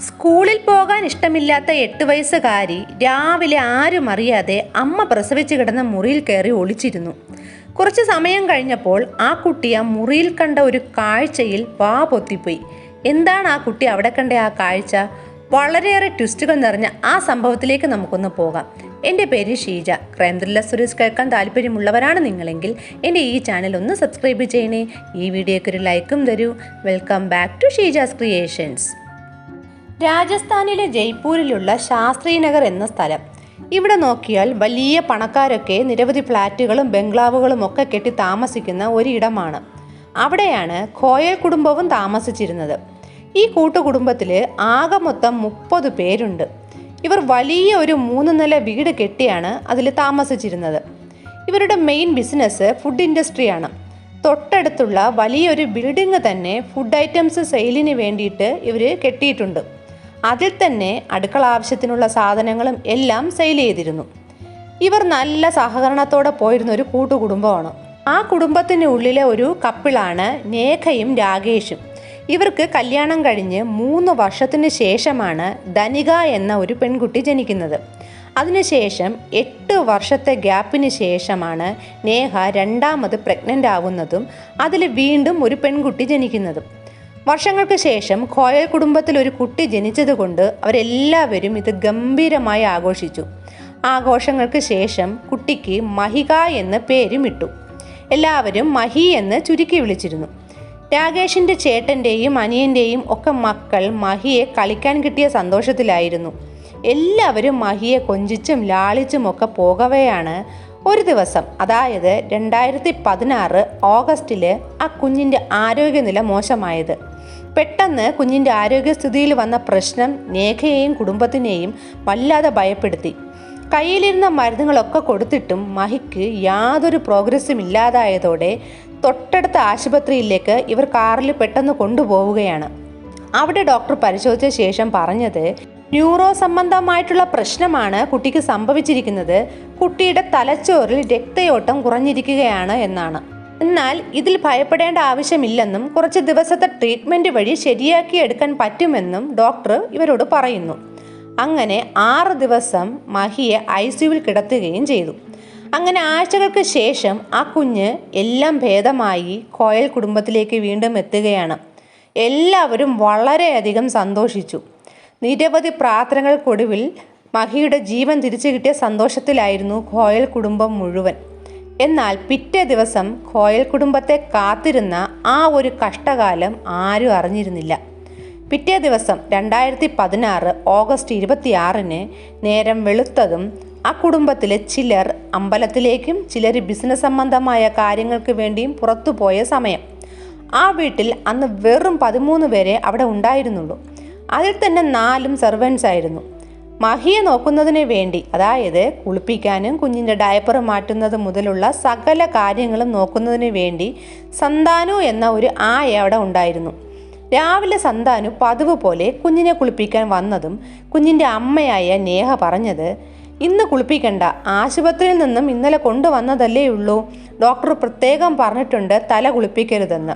സ്കൂളിൽ പോകാൻ ഇഷ്ടമില്ലാത്ത എട്ട് വയസ്സുകാരി രാവിലെ ആരും അറിയാതെ അമ്മ പ്രസവിച്ച് കിടന്ന മുറിയിൽ കയറി ഒളിച്ചിരുന്നു. കുറച്ച് സമയം കഴിഞ്ഞപ്പോൾ ആ കുട്ടി ആ മുറിയിൽ കണ്ട ഒരു കാഴ്ചയിൽ വാ പൊത്തിപ്പോയി. എന്താണ് ആ കുട്ടി അവിടെ കണ്ട ആ കാഴ്ച? വളരെയേറെ ട്വിസ്റ്റുകൾ നിറഞ്ഞ ആ സംഭവത്തിലേക്ക് നമുക്കൊന്ന് പോകാം. എന്റെ പേര് ഷീജ. ക്രൈം ത്രില്ലർ സ്റ്റോറീസ് കേൾക്കാൻ താല്പര്യമുള്ളവരാണ് നിങ്ങളെങ്കിൽ എന്റെ ഈ ചാനൽ ഒന്ന് സബ്സ്ക്രൈബ് ചെയ്യണേ. ഈ വീഡിയോയ്ക്ക് ഒരു ലൈക്കും തരൂ. Welcome back to Sheeja's creations. രാജസ്ഥാനിലെ ജയ്പൂരിലുള്ള ശാസ്ത്രീനഗർ എന്ന സ്ഥലം. ഇവിടെ നോക്കിയാൽ വലിയ പണക്കാരൊക്കെ നിരവധി ഫ്ലാറ്റുകളും ബംഗ്ലാവുകളും ഒക്കെ കെട്ടി താമസിക്കുന്ന ഒരിടമാണ്. അവിടെയാണ് ഖോയൽ കുടുംബവും താമസിച്ചിരുന്നത്. ഈ കൂട്ടുകുടുംബത്തിൽ ആകെ മൊത്തം മുപ്പത് പേരുണ്ട്. ഇവർ വലിയ ഒരു മൂന്ന് നില വീട് കെട്ടിയാണ് അതിൽ താമസിച്ചിരുന്നത്. ഇവരുടെ മെയിൻ ബിസിനസ് ഫുഡ് ഇൻഡസ്ട്രിയാണ്. തൊട്ടടുത്തുള്ള വലിയൊരു ബിൽഡിംഗ് തന്നെ ഫുഡ് ഐറ്റംസ് സെയിലിന് വേണ്ടിയിട്ട് ഇവർ കെട്ടിയിട്ടുണ്ട്. അതിൽ തന്നെ അടുക്കള ആവശ്യത്തിനുള്ള സാധനങ്ങളും എല്ലാം സെയിൽ ചെയ്തിരുന്നു. ഇവർ നല്ല സഹകരണത്തോടെ പോയിരുന്ന ഒരു കൂട്ടുകുടുംബമാണ്. ആ കുടുംബത്തിന് ഉള്ളിലെ ഒരു കപ്പിളാണ് നേഖയും രാകേഷും. ഇവർക്ക് കല്യാണം കഴിഞ്ഞ് മൂന്ന് വർഷത്തിന് ശേഷമാണ് ധനിക എന്ന ഒരു പെൺകുട്ടി ജനിക്കുന്നത്. അതിനുശേഷം എട്ട് വർഷത്തെ ഗ്യാപ്പിന് ശേഷമാണ് നേഹ രണ്ടാമത് പ്രഗ്നന്റ് ആവുന്നതും അതിൽ വീണ്ടും ഒരു പെൺകുട്ടി ജനിക്കുന്നതും. വർഷങ്ങൾക്ക് ശേഷം ഖോയൽ കുടുംബത്തിൽ ഒരു കുട്ടി ജനിച്ചതുകൊണ്ട് അവരെല്ലാവരും ഇത് ഗംഭീരമായി ആഘോഷിച്ചു. ആഘോഷങ്ങൾക്ക് ശേഷം കുട്ടിക്ക് മഹിക എന്ന പേരും ഇട്ടു എല്ലാവരും മഹി എന്ന് ചുരുക്കി വിളിച്ചിരുന്നു. രാകേഷിന്റെ ചേട്ടന്റെയും അനിയന്റെയും ഒക്കെ മക്കൾ മഹിയെ കളിക്കാൻ കിട്ടിയ സന്തോഷത്തിലായിരുന്നു. എല്ലാവരും മഹിയെ കൊഞ്ചിച്ചും ലാളിച്ചും ഒക്കെ പോകവെയാണ് ഒരു ദിവസം. അതായത് രണ്ടായിരത്തി പതിനാറ് ഓഗസ്റ്റിൽ ആ കുഞ്ഞിന്റെ ആരോഗ്യനില മോശമായത്. പെട്ടെന്ന് കുഞ്ഞിന്റെ ആരോഗ്യസ്ഥിതിയിൽ വന്ന പ്രശ്നം നേഖയെയും കുടുംബത്തിനെയും വല്ലാതെ ഭയപ്പെടുത്തി. കയ്യിലിരുന്ന മരുന്നുകളൊക്കെ കൊടുത്തിട്ടും മഹിക്ക് യാതൊരു പ്രോഗ്രസ്സും ഇല്ലാതായതോടെ തൊട്ടടുത്ത ആശുപത്രിയിലേക്ക് ഇവർ കാറിൽ പെട്ടെന്ന് കൊണ്ടുപോവുകയാണ്. അവിടെ ഡോക്ടർ പരിശോധിച്ച ശേഷം പറഞ്ഞത് ന്യൂറോ സംബന്ധമായിട്ടുള്ള പ്രശ്നമാണ് കുട്ടിക്ക് സംഭവിച്ചിരിക്കുന്നത്. കുട്ടിയുടെ തലച്ചോറിൽ രക്തയോട്ടം കുറഞ്ഞിരിക്കുകയാണ് എന്നാണ്. എന്നാൽ ഇതിൽ ഭയപ്പെടേണ്ട ആവശ്യമില്ലെന്നും കുറച്ച് ദിവസത്തെ ട്രീറ്റ്മെന്റ് വഴി ശരിയാക്കിയെടുക്കാൻ പറ്റുമെന്നും ഡോക്ടർ ഇവരോട് പറയുന്നു. അങ്ങനെ ആറ് ദിവസം മഹിയെ ഐ സിയുവിൽ കിടത്തുകയും ചെയ്തു. അങ്ങനെ ആഴ്ചകൾക്ക് ശേഷം ആ കുഞ്ഞ് എല്ലാം ഭേദമായി കോയൽ കുടുംബത്തിലേക്ക് വീണ്ടും എത്തുകയാണ്. എല്ലാവരും വളരെയധികം സന്തോഷിച്ചു. നിരവധി പ്രാർത്ഥനകൾക്കൊടുവിൽ മഹിയുടെ ജീവൻ തിരിച്ചു കിട്ടിയ സന്തോഷത്തിലായിരുന്നു കോയൽ കുടുംബം മുഴുവൻ. എന്നാൽ പിറ്റേ ദിവസം കോയൽ കുടുംബത്തെ കാത്തിരുന്ന ആ ഒരു കഷ്ടകാലം ആരും അറിഞ്ഞിരുന്നില്ല. പിറ്റേ ദിവസം രണ്ടായിരത്തി പതിനാറ് ഓഗസ്റ്റ് ഇരുപത്തിയാറിന് നേരം വെളുത്തതും ആ കുടുംബത്തിലെ ചിലർ അമ്പലത്തിലേക്കും ചിലർ ബിസിനസ് സംബന്ധമായ കാര്യങ്ങൾക്ക് വേണ്ടിയും പുറത്തുപോയ സമയം. ആ വീട്ടിൽ അന്ന് വെറും പതിമൂന്ന് പേരെ അവിടെ ഉണ്ടായിരുന്നുള്ളൂ. അതിൽ തന്നെ നാലും സെർവൻസ് ആയിരുന്നു. മഹിയെ നോക്കുന്നതിന് വേണ്ടി അതായത് കുളിപ്പിക്കാനും കുഞ്ഞിന്റെ ഡയപ്പർ മാറ്റുന്നത് മുതലുള്ള സകല കാര്യങ്ങളും നോക്കുന്നതിന് വേണ്ടി സന്താനു എന്ന ഒരു ആയ അവിടെ ഉണ്ടായിരുന്നു. രാവിലെ സന്താനു പതിവ് പോലെ കുഞ്ഞിനെ കുളിപ്പിക്കാൻ വന്നതും കുഞ്ഞിന്റെ അമ്മയായ നേഹ പറഞ്ഞത് ഇന്ന് കുളിപ്പിക്കണ്ട ആശുപത്രിയിൽ നിന്നും ഇന്നലെ കൊണ്ടുവന്നതല്ലേ ഉള്ളൂ. ഡോക്ടർ പ്രത്യേകം പറഞ്ഞിട്ടുണ്ട് തല കുളിപ്പിക്കരുതെന്ന്.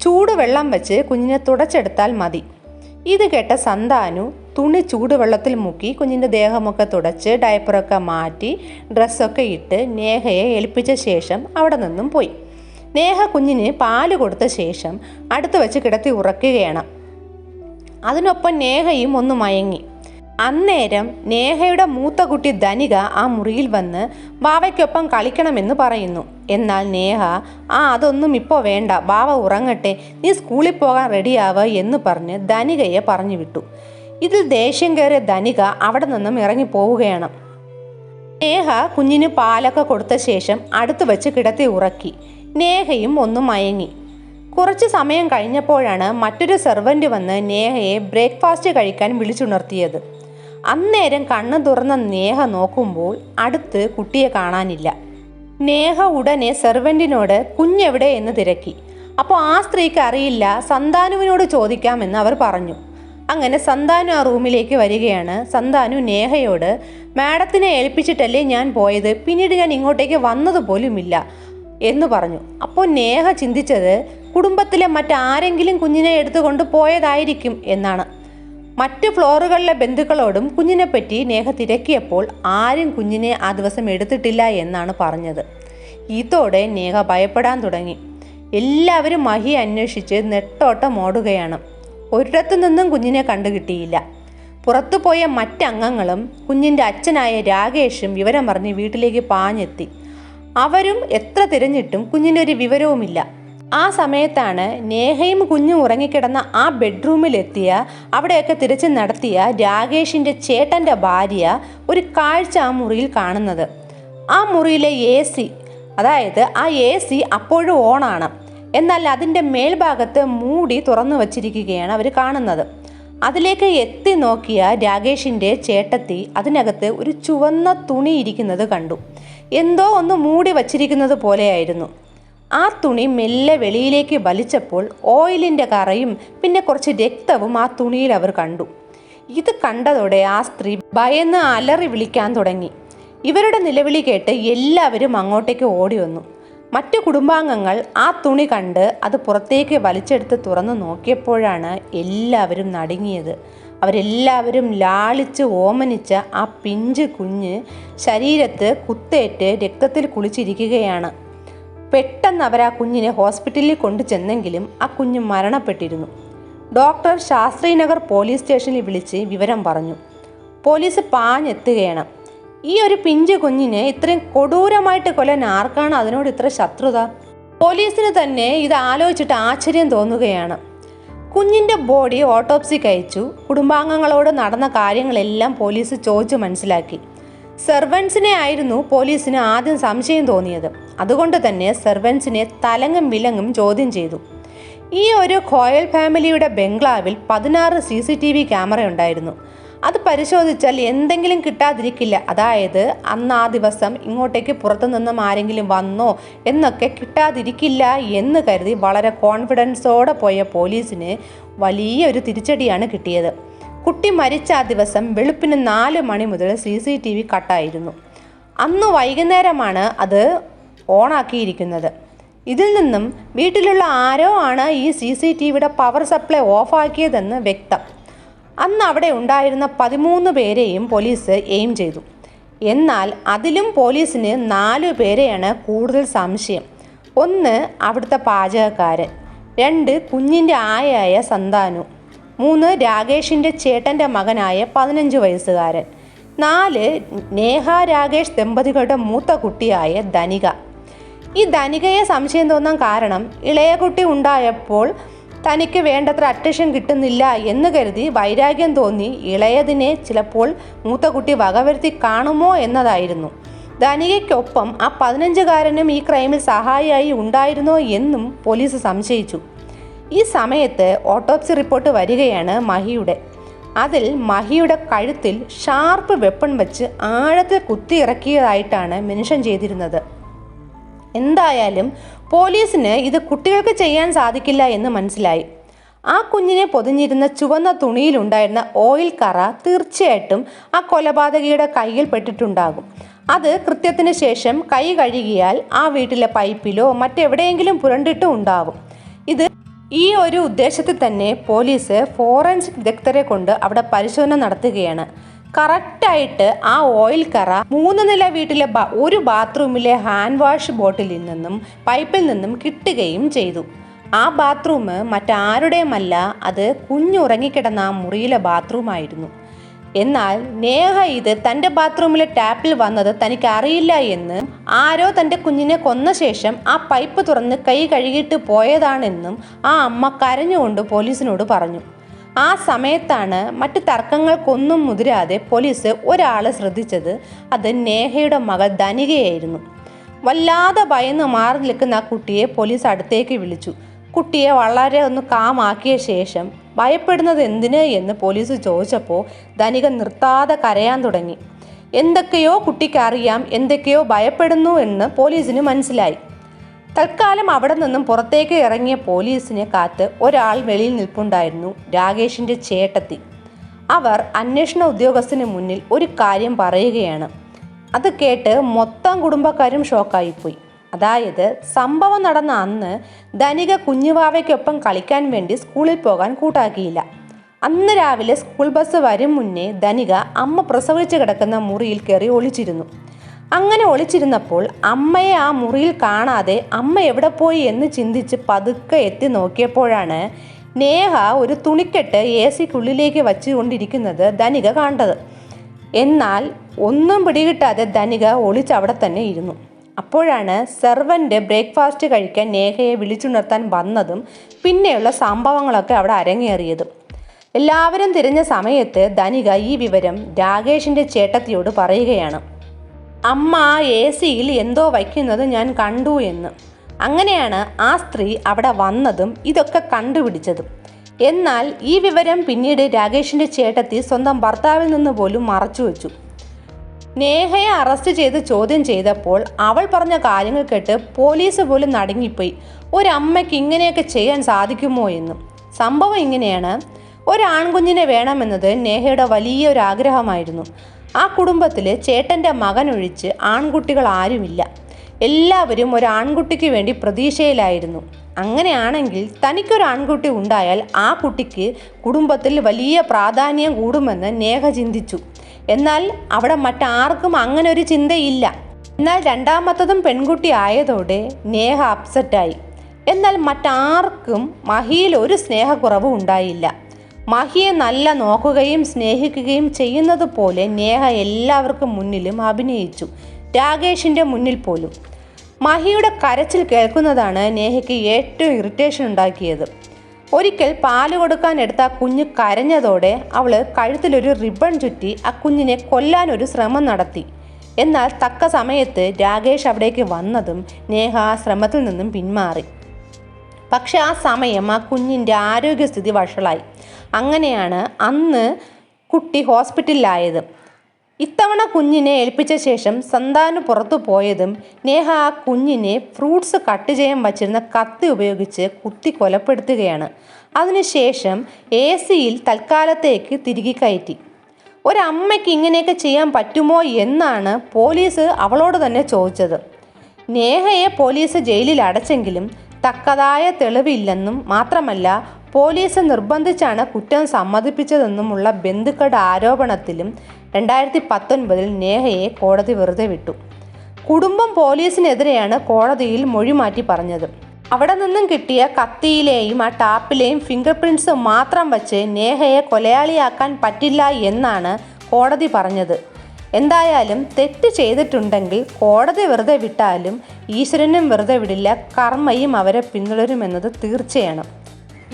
ചൂടുവെള്ളം വെച്ച് കുഞ്ഞിനെ തുടച്ചെടുത്താൽ മതി. ഇത് കേട്ട സന്താനു തുണി ചൂടുവെള്ളത്തിൽ മുക്കി കുഞ്ഞിന്റെ ദേഹമൊക്കെ തുടച്ച് ഡയപ്പറൊക്കെ മാറ്റി ഡ്രസ്സൊക്കെ ഇട്ട് നേഹയെ ഏൽപ്പിച്ച ശേഷം അവിടെ നിന്നും പോയി. നേഹ കുഞ്ഞിന് പാൽ കൊടുത്ത ശേഷം അടുത്ത് വെച്ച് കിടത്തി ഉറക്കുകയാണ്. അതിനൊപ്പം നേഹയും ഒന്ന് മയങ്ങി. അന്നേരം നേഹയുടെ മൂത്ത കുട്ടി ധനിക ആ മുറിയിൽ വന്ന് ബാവയ്ക്കൊപ്പം കളിക്കണമെന്ന് പറയുന്നു. എന്നാൽ നേഹ ആ അതൊന്നും ഇപ്പോൾ വേണ്ട. ബാവ ഉറങ്ങട്ടെ. നീ സ്കൂളിൽ പോകാൻ റെഡിയാവുക എന്ന് പറഞ്ഞ് ധനികയെ പറഞ്ഞു വിട്ടു ഇതിൽ ദേഷ്യം കയറിയ ധനിക അവിടെ നിന്നും ഇറങ്ങി പോവുകയാണ്. നേഹ കുഞ്ഞിന് പാലൊക്കെ കൊടുത്ത ശേഷം അടുത്ത് വെച്ച് കിടത്തി ഉറക്കി. നേഹയും ഒന്നും മയങ്ങി. കുറച്ച് സമയം കഴിഞ്ഞപ്പോഴാണ് മറ്റൊരു സെർവന്റ് വന്ന് നേഹയെ ബ്രേക്ക്ഫാസ്റ്റ് കഴിക്കാൻ വിളിച്ചുണർത്തിയത്. അന്നേരം കണ്ണ് തുറന്ന നേഹ നോക്കുമ്പോൾ അടുത്ത് കുട്ടിയെ കാണാനില്ല. നേഹ ഉടനെ സെർവന്റിനോട് കുഞ്ഞെവിടെ? എന്ന് തിരക്കി. അപ്പോൾ ആ സ്ത്രീക്ക് അറിയില്ല സന്താനുവിനോട് ചോദിക്കാമെന്ന് അവർ പറഞ്ഞു. അങ്ങനെ സന്താനു ആ റൂമിലേക്ക് വരികയാണ്. സന്താനു നേഹയോട് മാഡത്തിനെ ഏൽപ്പിച്ചിട്ടല്ലേ ഞാൻ പോയത്? പിന്നീട് ഞാൻ ഇങ്ങോട്ടേക്ക് വന്നതുപോലുമില്ല എന്ന് പറഞ്ഞു. അപ്പോൾ നേഹ ചിന്തിച്ചത് കുടുംബത്തിലെ മറ്റാരെങ്കിലും കുഞ്ഞിനെ എടുത്തുകൊണ്ട് പോയതായിരിക്കും എന്നാണ്. മറ്റ് ഫ്ലോറുകളിലെ ബന്ധുക്കളോടും കുഞ്ഞിനെപ്പറ്റി നേഹ തിരക്കിയപ്പോൾ ആരും കുഞ്ഞിനെ ആ ദിവസം എടുത്തിട്ടില്ല എന്നാണ് പറഞ്ഞത്. ഇതോടെ നേഹ ഭയപ്പെടാൻ തുടങ്ങി. എല്ലാവരും മഹി അന്വേഷിച്ച് നെട്ടോട്ടം ഓടുകയാണ്. ഒരിടത്തു നിന്നും കുഞ്ഞിനെ കണ്ടുകിട്ടിയില്ല. പുറത്തുപോയ മറ്റംഗങ്ങളും കുഞ്ഞിന്റെ അച്ഛനായ രാകേഷും വിവരം പറഞ്ഞ് വീട്ടിലേക്ക് പാഞ്ഞെത്തി. അവരും എത്ര തിരഞ്ഞിട്ടും കുഞ്ഞിന്റെ ഒരു വിവരവുമില്ല. ആ സമയത്താണ് നേഹയും കുഞ്ഞും ഉറങ്ങിക്കിടന്ന ആ ബെഡ്റൂമിലെത്തിയ അവിടെയൊക്കെ തിരച്ചിൽ നടത്തിയ രാകേഷിന്റെ ചേട്ടന്റെ ഭാര്യ ഒരു കാഴ്ച ആ മുറിയിൽ കാണുന്നത്. ആ മുറിയിലെ എ സി അതായത് ആ എ സി അപ്പോഴും ഓണാണ്. എന്നാൽ അതിന്റെ മേൽഭാഗത്ത് മൂടി തുറന്നു വച്ചിരിക്കുകയാണ് അവർ കാണുന്നത്. അതിലേക്ക് എത്തി നോക്കിയ രാകേഷിന്റെ ചേട്ടത്തി അതിനകത്ത് ഒരു ചുവന്ന തുണി ഇരിക്കുന്നത് കണ്ടു. എന്തോ ഒന്ന് മൂടി വച്ചിരിക്കുന്നത് പോലെയായിരുന്നു. ആ തുണി മെല്ലെ വെളിയിലേക്ക് വലിച്ചപ്പോൾ ഓയിലിന്റെ കറയും പിന്നെ കുറച്ച് രക്തവും ആ തുണിയിൽ അവർ കണ്ടു. ഇത് കണ്ടതോടെ ആ സ്ത്രീ ഭയന്ന് അലറി വിളിക്കാൻ തുടങ്ങി. ഇവരുടെ നിലവിളി കേട്ട് എല്ലാവരും അങ്ങോട്ടേക്ക് ഓടി വന്നു. മറ്റു കുടുംബാംഗങ്ങൾ ആ തുണി കണ്ട് അത് പുറത്തേക്ക് വലിച്ചെടുത്ത് തുറന്നു നോക്കിയപ്പോഴാണ് എല്ലാവരും നടുങ്ങിയത്. അവരെല്ലാവരും ലാളിച്ച് ഓമനിച്ച ആ പിഞ്ച് കുഞ്ഞ് ശരീരത്ത് കുത്തേറ്റ് രക്തത്തിൽ കുളിച്ചിരിക്കുകയാണ്. പെട്ടെന്ന് അവർ ആ കുഞ്ഞിനെ ഹോസ്പിറ്റലിൽ കൊണ്ടു ചെന്നെങ്കിലും ആ കുഞ്ഞ് മരണപ്പെട്ടിരുന്നു. ഡോക്ടർ ശാസ്ത്രീനഗർ പോലീസ് സ്റ്റേഷനിൽ വിളിച്ച് വിവരം പറഞ്ഞു. പോലീസ് പാഞ്ഞെത്തുകയാണ്. ഈ ഒരു പിഞ്ചു കുഞ്ഞിനെ ഇത്രയും കൊടൂരമായിട്ട് കൊല്ലാൻ ആർക്കാണ് അതിനോട് ഇത്ര ശത്രുത? പോലീസിന് തന്നെ ഇത് ആലോചിച്ചിട്ട് ആശ്ചര്യം തോന്നുകയാണ്. കുഞ്ഞിന്റെ ബോഡി ഓട്ടോപ്സി കഴിച്ചു. കുടുംബാംഗങ്ങളോട് നടന്ന കാര്യങ്ങളെല്ലാം പോലീസ് ചോദിച്ചു മനസ്സിലാക്കി. സെർവൻസിനെ ആയിരുന്നു പോലീസിന് ആദ്യം സംശയം തോന്നിയത്. അതുകൊണ്ട് തന്നെ സെർവൻസിനെ തലങ്ങും വിലങ്ങും ചോദ്യം ചെയ്തു. ഈ ഒരു ഖോയൽ ഫാമിലിയുടെ ബംഗ്ലാവിൽ പതിനാറ് C C T V camera ഉണ്ടായിരുന്നു അത് പരിശോധിച്ചാൽ എന്തെങ്കിലും കിട്ടാതിരിക്കില്ല. അതായത് അന്ന് ആ ദിവസം ഇങ്ങോട്ടേക്ക് പുറത്തു നിന്നും ആരെങ്കിലും വന്നോ എന്നൊക്കെ കിട്ടാതിരിക്കില്ല എന്ന് കരുതി വളരെ കോൺഫിഡൻസോടെ പോയ പോലീസിന് വലിയൊരു തിരിച്ചടിയാണ് കിട്ടിയത്. കുട്ടി മരിച്ച ആ ദിവസം വെളുപ്പിന് നാല് മണി മുതൽ സി സി ടി വി കട്ടായിരുന്നു. അന്ന് വൈകുന്നേരമാണ് അത് ഓണാക്കിയിരിക്കുന്നത്. ഇതിൽ നിന്നും വീട്ടിലുള്ള ആരോ ആണ് ഈ സി സി ടി വിയുടെ പവർ സപ്ലൈ ഓഫാക്കിയതെന്ന് വ്യക്തം. അന്ന് അവിടെ ഉണ്ടായിരുന്ന പതിമൂന്ന് പേരെയും പോലീസ് എയിം ചെയ്തു. എന്നാൽ അതിലും പോലീസിന് നാല് പേരെയാണ് കൂടുതൽ സംശയം. ഒന്ന് അവിടുത്തെ പാചകക്കാരൻ രണ്ട് കുഞ്ഞിന്റെ ആയായ സന്താനു മൂന്ന് രാകേഷിന്റെ ചേട്ടന്റെ മകനായ പതിനഞ്ച് വയസ്സുകാരൻ നാല് നേഹ രാകേഷ് ദമ്പതികളുടെ മൂത്ത കുട്ടിയായ ധനിക. ഈ ധനികയെ സംശയം തോന്നാൻ കാരണം ഇളയ കുട്ടി ഉണ്ടായപ്പോൾ തനിക്ക് വേണ്ടത്ര അറ്റൻഷൻ കിട്ടുന്നില്ല എന്ന് കരുതി വൈരാഗ്യം തോന്നി ഇളയതിനെ ചിലപ്പോൾ മൂത്ത കുട്ടി വകവരുത്തി കാണുമോ എന്നതായിരുന്നു. ധനികയ്ക്കൊപ്പം ആ പതിനഞ്ചുകാരനും ഈ ക്രൈമിൽ സഹായിയായി ഉണ്ടായിരുന്നോ എന്നും പോലീസ് സംശയിച്ചു. ഈ സമയത്ത് ഓട്ടോപ്സി റിപ്പോർട്ട് വരികയാണ് മഹിയുടെ. അതിൽ മഹിയുടെ കഴുത്തിൽ ഷാർപ്പ് വെപ്പൺ വെച്ച് ആഴത്തിൽ കുത്തിയിറക്കിയതായിട്ടാണ് മെൻഷൻ ചെയ്തിരുന്നത്. എന്തായാലും പോലീസിന് ഇത് കുട്ടികൾക്ക് ചെയ്യാൻ സാധിക്കില്ല എന്ന് മനസ്സിലായി. ആ കുഞ്ഞിനെ പൊതിഞ്ഞിരുന്ന ചുവന്ന തുണിയിലുണ്ടായിരുന്ന ഓയിൽ കറ തീർച്ചയായിട്ടും ആ കൊലപാതകിയുടെ കയ്യിൽ പെട്ടിട്ടുണ്ടാകും. അത് കൃത്യത്തിന് ശേഷം കൈ കഴുകിയാൽ ആ വീട്ടിലെ പൈപ്പിലോ മറ്റെവിടെയെങ്കിലും പുരണ്ടിട്ടും ഉണ്ടാവും. ഇത് ഈ ഒരു ഉദ്ദേശത്തിൽ തന്നെ പോലീസ് ഫോറൻസിക് വിദഗ്ധരെ കൊണ്ട് അവിടെ പരിശോധന നടത്തുകയാണ്. കറക്റ്റായിട്ട് ആ ഓയിൽ കറ മൂന്ന് നില വീട്ടിലെ ഒരു ബാത്റൂമിലെ ഹാൻഡ് വാഷ് ബോട്ടിലിൽ നിന്നും പൈപ്പിൽ നിന്നും കിട്ടുകയും ചെയ്തു. ആ ബാത്റൂം മറ്റാരുടെയുമല്ല അത് കുഞ്ഞുറങ്ങിക്കിടന്ന ആ മുറിയിലെ ബാത്റൂമായിരുന്നു. എന്നാൽ നേഹ ഇത് തന്റെ ബാത്റൂമിലെ ടാപ്പിൽ വന്നത് തനിക്ക് അറിയില്ല എന്ന് ആരോ തന്റെ കുഞ്ഞിനെ കൊന്ന ശേഷം ആ പൈപ്പ് തുറന്ന് കൈ കഴുകിയിട്ട് പോയതാണെന്നും ആ അമ്മ കരഞ്ഞുകൊണ്ട് പോലീസിനോട് പറഞ്ഞു. ആ സമയത്താണ് മറ്റു തർക്കങ്ങൾക്കൊന്നും മുതിരാതെ പോലീസ് ഒരാളെ ശ്രദ്ധിച്ചത്. അത് നേഹയുടെ മകൾ ധനികയായിരുന്നു. വല്ലാതെ ഭയന്ന് മാറി നിൽക്കുന്ന ആ കുട്ടിയെ പോലീസ് അടുത്തേക്ക് വിളിച്ചു. കുട്ടിയെ വളരെ ഒന്ന് കാമാക്കിയ ശേഷം ഭയപ്പെടുന്നത് എന്തിന് എന്ന് പോലീസ് ചോദിച്ചപ്പോൾ ധനിക നിർത്താതെ കരയാൻ തുടങ്ങി. എന്തൊക്കെയോ കുട്ടിക്കറിയാം എന്തൊക്കെയോ ഭയപ്പെടുന്നു എന്ന് പോലീസിന് മനസ്സിലായി. തൽക്കാലം അവിടെ നിന്നും പുറത്തേക്ക് ഇറങ്ങിയ പോലീസിനെ കാത്ത് ഒരാൾ വെളിയിൽ നിൽപ്പുണ്ടായിരുന്നു രാകേഷിന്റെ ചേട്ടത്തി. അവർ അന്വേഷണ ഉദ്യോഗസ്ഥന് മുന്നിൽ ഒരു കാര്യം പറയുകയാണ്. അത് കേട്ട് മൊത്തം കുടുംബക്കാരും ഷോക്കായിപ്പോയി. അതായത് സംഭവം നടന്ന അന്ന് ധനിക കുഞ്ഞുവാവയ്ക്കൊപ്പം കളിക്കാൻ വേണ്ടി സ്കൂളിൽ പോകാൻ കൂട്ടാക്കിയില്ല. അന്ന് രാവിലെ സ്കൂൾ ബസ് വരും മുന്നേ ധനിക അമ്മ പ്രസവിച്ച് കിടക്കുന്ന മുറിയിൽ കയറി ഒളിച്ചിരുന്നു. അങ്ങനെ ഒളിച്ചിരുന്നപ്പോൾ അമ്മയെ ആ മുറിയിൽ കാണാതെ അമ്മ എവിടെ പോയി എന്ന് ചിന്തിച്ച് പതുക്കെ എത്തി നോക്കിയപ്പോഴാണ് നേഹ ഒരു തുണിക്കെട്ട് എ സിക്കുള്ളിലേക്ക് വച്ചുകൊണ്ടിരിക്കുന്നത് ധനിക കണ്ടത്. എന്നാൽ ഒന്നും പിടികിട്ടാതെ ധനിക ഒളിച്ചവിടെ തന്നെ ഇരുന്നു. അപ്പോഴാണ് സെർവന്റ് ബ്രേക്ക്ഫാസ്റ്റ് കഴിക്കാൻ നേഹയെ വിളിച്ചുണർത്താൻ വന്നതും പിന്നെയുള്ള സംഭവങ്ങളൊക്കെ അവിടെ അരങ്ങേറിയതും. എല്ലാവരും തിരഞ്ഞ സമയത്ത് ധനിക ഈ വിവരം രാകേഷിന്റെ ചേട്ടത്തിയോട് പറയുകയാണ്. അമ്മ എ സിയിൽ എന്തോ വയ്ക്കുന്നത് ഞാൻ കണ്ടു എന്ന്. അങ്ങനെയാണ് ആ സ്ത്രീ അവിടെ വന്നതും ഇതൊക്കെ കണ്ടുപിടിച്ചതും. എന്നാൽ ഈ വിവരം പിന്നീട് രാകേഷിന്റെ ചേട്ടത്തി സ്വന്തം ഭർത്താവിൽ നിന്ന് പോലും മറച്ചു വെച്ചു. നേഹയെ അറസ്റ്റ് ചെയ്ത് ചോദ്യം ചെയ്തപ്പോൾ അവൾ പറഞ്ഞ കാര്യങ്ങൾ കേട്ട് പോലീസ് പോലും നടുങ്ങിപ്പോയി. ഒരമ്മയ്ക്ക് ഇങ്ങനെയൊക്കെ ചെയ്യാൻ സാധിക്കുമോ എന്നും. സംഭവം ഇങ്ങനെയാണ്. ഒരാൺകുഞ്ഞിനെ വേണമെന്നത് നേഹയുടെ വലിയൊരു ആഗ്രഹമായിരുന്നു ആ കുടുംബത്തിൽ ചേട്ടന്റെ മകനൊഴിച്ച് ആൺകുട്ടികൾ ആരുമില്ല എല്ലാവരും ഒരു ആൺകുട്ടിക്ക് വേണ്ടി പ്രതീക്ഷയിലായിരുന്നു. അങ്ങനെയാണെങ്കിൽ തനിക്കൊരു ആൺകുട്ടി ഉണ്ടായാൽ ആ കുട്ടിക്ക് കുടുംബത്തിൽ വലിയ പ്രാധാന്യം കൂടുമെന്ന് നേഹ ചിന്തിച്ചു. എന്നാൽ അവിടെ മറ്റാർക്കും അങ്ങനെ ഒരു ചിന്തയില്ല. എന്നാൽ രണ്ടാമത്തതും പെൺകുട്ടി ആയതോടെ നേഹ അപ്സെറ്റായി എന്നാൽ മറ്റാർക്കും മഹിയിൽ ഒരു സ്നേഹക്കുറവും ഉണ്ടായില്ല. മഹിയെ നല്ല നോക്കുകയും സ്നേഹിക്കുകയും ചെയ്യുന്നത് പോലെ നേഹ എല്ലാവർക്കും മുന്നിലും അഭിനയിച്ചു. രാകേഷിന്റെ മുന്നിൽ പോലും. മഹിയുടെ കരച്ചിൽ കേൾക്കുന്നതാണ് നേഹയ്ക്ക് ഏറ്റവും ഇറിറ്റേഷൻ ഉണ്ടാക്കിയത്. ഒരിക്കൽ പാൽ കൊടുക്കാൻ എടുത്ത ആ കുഞ്ഞ് കരഞ്ഞതോടെ അവൾ കഴുത്തിലൊരു റിബൺ ചുറ്റി ആ കുഞ്ഞിനെ കൊല്ലാൻ ഒരു ശ്രമം നടത്തി. എന്നാൽ തക്ക സമയത്ത് രാകേഷ് അവിടേക്ക് വന്നതും നേഹ ആ ശ്രമത്തിൽ നിന്നും പിന്മാറി. പക്ഷെ ആ സമയം ആ കുഞ്ഞിന്റെ ആരോഗ്യസ്ഥിതി വഷളായി. അങ്ങനെയാണ് അന്ന് കുട്ടി ഹോസ്പിറ്റലിലായത്. ഇത്തവണ കുഞ്ഞിനെ ഏൽപ്പിച്ച ശേഷം സന്താന് പുറത്തു പോയതും നേഹ ആ കുഞ്ഞിനെ ഫ്രൂട്ട്സ് കട്ട് ചെയ്യാൻ വച്ചിരുന്ന കത്തി ഉപയോഗിച്ച് കുത്തി കൊലപ്പെടുത്തുകയാണ്. അതിനുശേഷം എ സിയിൽ തൽക്കാലത്തേക്ക് തിരികെ കയറ്റി. ഒരമ്മയ്ക്ക് ഇങ്ങനെയൊക്കെ ചെയ്യാൻ പറ്റുമോ എന്നാണ് പോലീസ് അവളോട് തന്നെ ചോദിച്ചത്. നേഹയെ പോലീസ് ജയിലിൽ അടച്ചെങ്കിലും തക്കതായ തെളിവില്ലെന്നും മാത്രമല്ല പോലീസ് നിർബന്ധിച്ചാണ് കുറ്റം സമ്മതിപ്പിച്ചതെന്നുമുള്ള ബന്ധുക്കളുടെ ആരോപണത്തിലും രണ്ടായിരത്തി പത്തൊൻപതിൽ നേഹയെ കോടതി വെറുതെ വിട്ടു. കുടുംബം പോലീസിനെതിരെയാണ് കോടതിയിൽ മൊഴി മാറ്റി പറഞ്ഞത്. അവിടെ നിന്നും കിട്ടിയ കത്തിയിലെയും ആ ടാപ്പിലെയും ഫിംഗർ പ്രിന്റ്സ് മാത്രം വച്ച് നേഹയെ കൊലയാളിയാക്കാൻ പറ്റില്ല എന്നാണ് കോടതി പറഞ്ഞത്. എന്തായാലും തെറ്റ് ചെയ്തിട്ടുണ്ടെങ്കിൽ കോടതി വെറുതെ വിട്ടാലും ഈശ്വരനും വെറുതെ വിടില്ല കർമ്മയും അവരെ പിന്തുടരുമെന്നത് തീർച്ചയാണ്.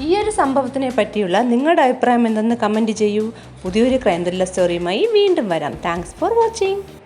ഈ ഒരു സംഭവത്തിനെ പറ്റിയുള്ള നിങ്ങളുടെ അഭിപ്രായം എന്തെന്ന് കമന്റ് ചെയ്യൂ. പുതിയൊരു ക്രൈം സ്റ്റോറിയുമായി വീണ്ടും വരാം. Thanks for watching